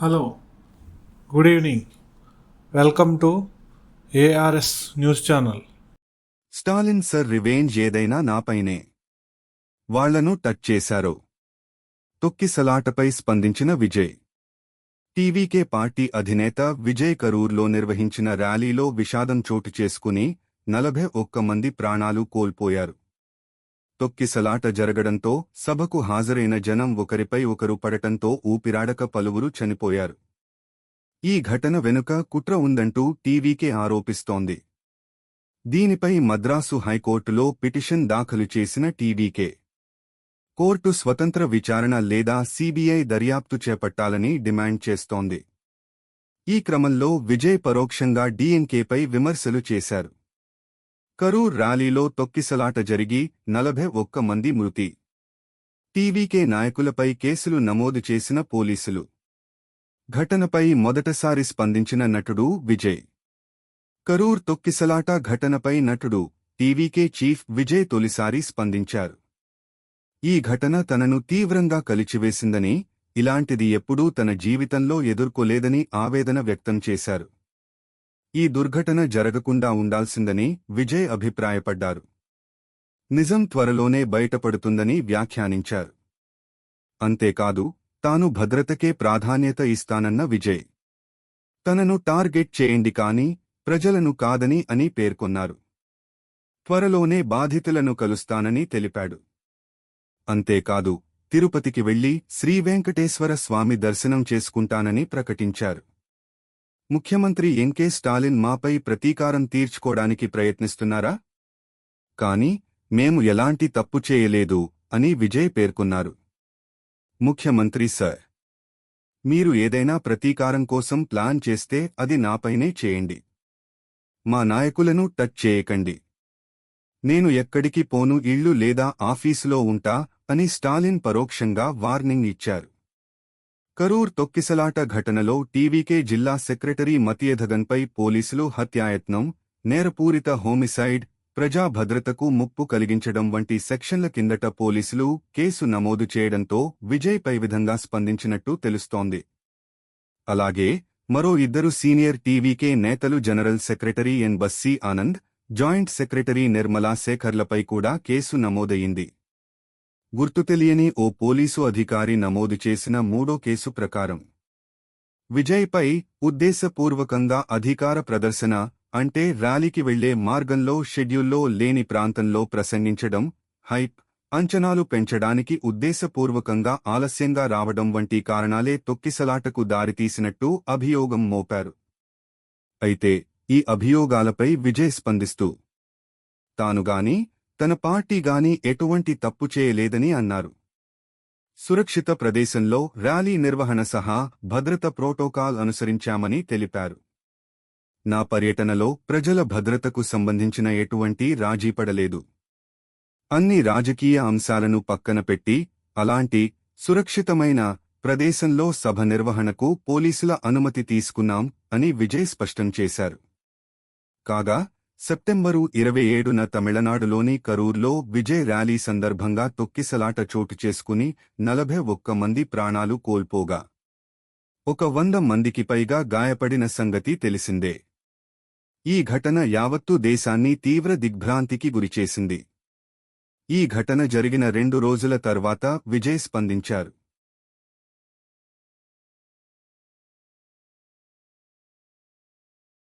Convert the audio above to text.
Hello good evening. Welcome to ARS news channel. Stalin sir revenge ఏదైనా నాపైనే. వాళ్ళను touch చేశారు. తొక్కిసలాటపై స్పందించిన విజయ్. టీవీకే పార్టీ అధినేత విజయ్ కరూర్లో నిర్వహించిన ర్యాలీలో విషాదం చోటు చేసుకుని నలభై ఒక్క మంది ప్రాణాలు కోల్పోయారు. తొక్కిసలాట జరగడంతో సభకు హాజరైన జనం ఒకరిపై ఒకరు పడటంతో ఊపిరాడక పలువురు చనిపోయారు. ఈ ఘటన వెనుక కుట్ర ఉందంటూ టీవీకే ఆరోపిస్తోంది. దీనిపై మద్రాసు హైకోర్టులో పిటిషన్ దాఖలు చేసిన టీవీకే కోర్టు స్వతంత్ర విచారణ లేదా సీబీఐ దర్యాప్తు చేపట్టాలని డిమాండ్ చేస్తోంది. ఈ క్రమంలో విజయ్ పరోక్షంగా డీఎంకేపై విమర్శలు చేశారు. కరూర్ ర్యాలీలో తొక్కిసలాట జరిగి నలభై ఒక్క మంది మృతి. టీవీకే నాయకులపై కేసులు నమోదు చేసిన పోలీసులు. ఘటనపై మొదటసారి స్పందించిన నటుడు విజయ్. కరూర్ తొక్కిసలాట ఘటనపై నటుడు టీవీకే చీఫ్ విజయ్ తొలిసారి స్పందించారు. ఈ ఘటన తనను తీవ్రంగా కలిచివేసిందని ఇలాంటిది ఎప్పుడూ తన జీవితంలో ఎదుర్కోలేదని ఆవేదన వ్యక్తం చేశారు. ఈ దుర్ఘటన జరగకుండా ఉండాల్సిందని విజయ్ అభిప్రాయపడ్డారు. నిజం త్వరలోనే బయటపడుతుందని వ్యాఖ్యానించారు. అంతేకాదు తాను భద్రతకే ప్రాధాన్యత ఇస్తానన్న విజయ్. తనను టార్గెట్ చేయండి కాని ప్రజలను కాదని అని పేర్కొన్నారు. త్వరలోనే బాధితులను కలుస్తానని తెలిపాడు. అంతేకాదు తిరుపతికి వెళ్ళి శ్రీవెంకటేశ్వర స్వామి దర్శనం చేసుకుంటానని ప్రకటించారు. ముఖ్యమంత్రి ఎన్కే స్టాలిన్ మాపై ప్రతీకారం తీర్చుకోవడానికి ప్రయత్నిస్తున్నారా? కాని మేము ఎలాంటి తప్పు చేయలేదు అని విజయ్ పేర్కొన్నారు. ముఖ్యమంత్రి సర్ మీరు ఏదైనా ప్రతీకారం కోసం ప్లాన్ చేస్తే అది నాపైనే చేయండి. మా నాయకులను టచ్ చేయకండి. నేను ఎక్కడికి పోను ఇళ్ళు లేదా ఆఫీసులో ఉంటా అని స్టాలిన్ పరోక్షంగా వార్నింగ్ ఇచ్చారు. కరూర్ తొక్కిసలాట ఘటనలో టీవీకే జిల్లా సెక్రటరీ మతియధగన్పై పోలీసులు హత్యాయత్నం నేరపూరిత హోమిసైడ్ ప్రజా భద్రతకు ముప్పు కలిగించడం వంటి సెక్షన్ల కిందట పోలీసులు కేసు నమోదు చేయడంతో విజయ్ పై విధంగా స్పందించినట్టు తెలుస్తోంది. అలాగే మరో ఇద్దరు సీనియర్ టీవీకే నేతలు general secretary N Bussy Anand joint secretary Nirmala శేఖర్లపై కూడా కేసు నమోదయ్యింది. గుర్తు తెలియని ఓ పోలీసు అధికారి నమోదు చేసిన మూడో కేసు ప్రకారం. విజయ్పై ఉద్దేశపూర్వకంగా అధికార ప్రదర్శన అంటే ర్యాలీకి వెళ్ళే మార్గంలో షెడ్యూల్లో లేని ప్రాంతంలో ప్రసంగించడం హైప్ అంచనాలు పెంచడానికి ఉద్దేశపూర్వకంగా ఆలస్యంగా రావడం వంటి కారణాలే తొక్కిసలాటకు దారితీసినట్టు అభియోగం మోపారు. అయితే ఈ అభియోగాలపై విజయ్ స్పందిస్తూ తానుగాని తన పార్టీ గాని ఎటువంటి తప్పు చేయలేదని అన్నారు. సురక్షిత ప్రదేశంలో ర్యాలీ నిర్వహణ సహా భద్రత ప్రోటోకాల్ అనుసరించామని తెలిపారు. నా పర్యటనలో ప్రజల భద్రతకు సంబంధించిన ఎటువంటి రాజీపడలేదు అన్ని రాజకీయ అంశాలను పక్కన పెట్టి అలాంటి సురక్షితమైన ప్రదేశంలో సభ నిర్వహణకు పోలీసుల అనుమతి తీసుకున్నాం అని విజయ్ స్పష్టం చేశారు. కాగా సెప్టెంబరు ఇరవై ఏడున తమిళనాడులోని కరూర్లో విజయ్ ర్యాలీ సందర్భంగా తొక్కిసలాట చోటు చేసుకుని నలభై ఒక్క మంది ప్రాణాలు కోల్పోగా ఒక వంద మందికి పైగా గాయపడిన సంగతి తెలిసిందే. ఈ ఘటన యావత్తు దేశాన్ని తీవ్ర దిగ్భ్రాంతికి గురిచేసింది. ఈ ఘటన జరిగిన రెండు రోజుల తర్వాత విజయ్ స్పందించారు.